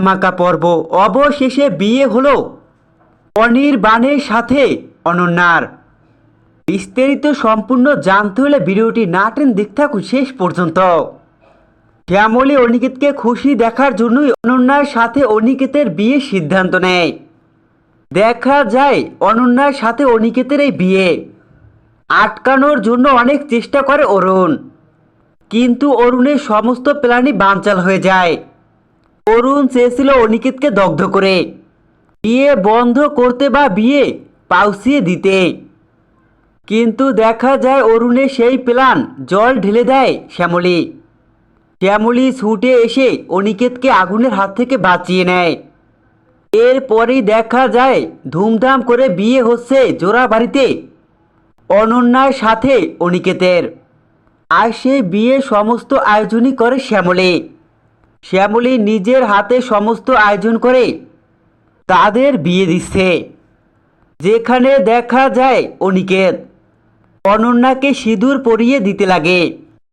আমাকা পর্ব। অবশেষে বিয়ে হলো অনির্বাণের সাথে অনন্যার। বিস্তারিত সম্পূর্ণ জানতে হলে ভিডিওটি নাটেন দেখতে থাকুন শেষ পর্যন্ত। শ্যামলী অনিকেতকে খুশি দেখার জন্যই অনন্যার সাথে অনিকেতের বিয়ের সিদ্ধান্ত নেয়। দেখা যায় অনন্যার সাথে অনিকেতের এই বিয়ে। আটকানোর জন্য অনেক চেষ্টা করে অরুণ। কিন্তু অরুণের সমস্ত প্ল্যানই বানচাল হয়ে যায়। অরুণ চেয়েছিল অনিকেতকে দগ্ধ করে। বিয়ে বন্ধ করতে বা বিয়ে পাউসিয়ে দিতে। কিন্তু দেখা যায় অরুণের সেই প্ল্যান জল ঢেলে দেয় শ্যামলী। শ্যামলী ছুটে এসে অনিকেতকে আগুনের হাত থেকে বাঁচিয়ে নেয়। এরপরেই দেখা যায় ধুমধাম করে বিয়ে হচ্ছে জোড়া বাড়িতে অনন্যার সাথে অনিকেতের। আর সেই বিয়ে সমস্ত আয়োজনই করে শ্যামলী। শ্যামলী নিজের হাতে সমস্ত আয়োজন করে তাদের বিয়ে দিচ্ছে। যেখানে দেখা যায় অনিকেত। অনন্যাকে সিঁদুর পরিয়ে দিতে লাগে।